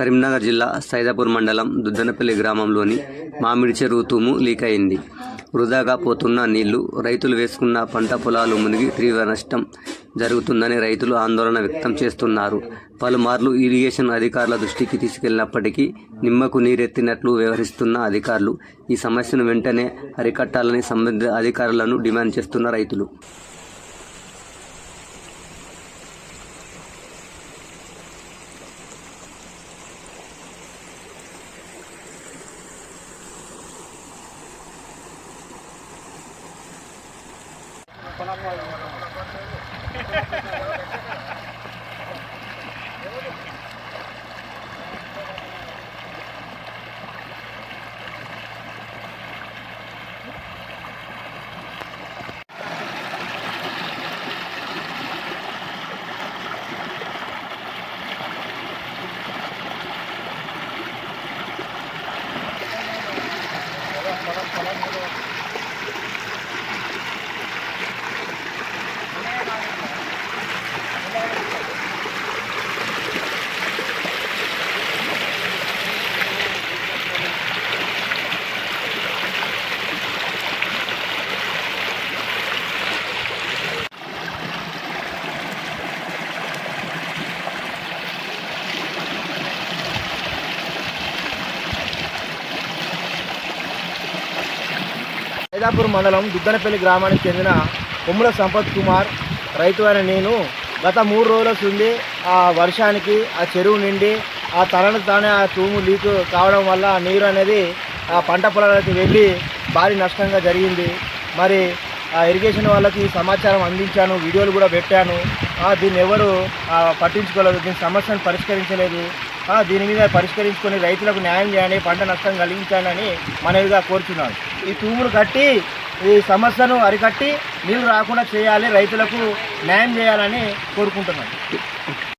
కరీంనగర్ జిల్లా సైదాపూర్ మండలం దుద్దనపల్లి గ్రామంలోని మామిడి చెరువు తూము లీక్ అయింది. వృధాగా పోతున్న నీళ్ళు రైతులు వేసుకున్న పంట పొలాలు మునిగి తీవ్ర నష్టం జరుగుతుందని రైతులు ఆందోళన వ్యక్తం చేస్తున్నారు. పలుమార్లు ఇరిగేషన్ అధికారుల దృష్టికి తీసుకెళ్ళినప్పటికీ నిమ్మకు నీరెత్తినట్లు వ్యవహరిస్తున్న అధికారులు ఈ సమస్యను వెంటనే అరికట్టాలని సంబంధిత అధికారులను డిమాండ్ చేస్తున్న రైతులు. 来なくなる。సైదాపూర్ మండలం దుద్దనపల్లి గ్రామానికి చెందిన కొమ్ముల సంపత్ కుమార్ రైతు అయిన నేను గత మూడు రోజుల నుండి ఆ వర్షానికి ఆ చెరువు నిండి ఆ తనను తానే ఆ తూము లీక్ కావడం వల్ల ఆ నీరు అనేది ఆ పంట పొలాలకి వెళ్ళి భారీ నష్టంగా జరిగింది. మరి ఆ ఇరిగేషన్ వాళ్ళకి సమాచారం అందించాను వీడియోలు కూడా పెట్టాను. దీన్ని ఎవరు పట్టించుకోలేదు దీని సమస్యను పరిష్కరించలేదు. దీని మీద పరిష్కరించుకొని రైతులకు న్యాయం చేయండి పంట నష్టం కలిగించాలని మనవిగా కోరుతున్నాను ఈ తూములు కట్టి ఈ సమస్యను అరికట్టి నీళ్ళు రాకుండా చేయాలి రైతులకు న్యాయం చేయాలని కోరుకుంటున్నాను.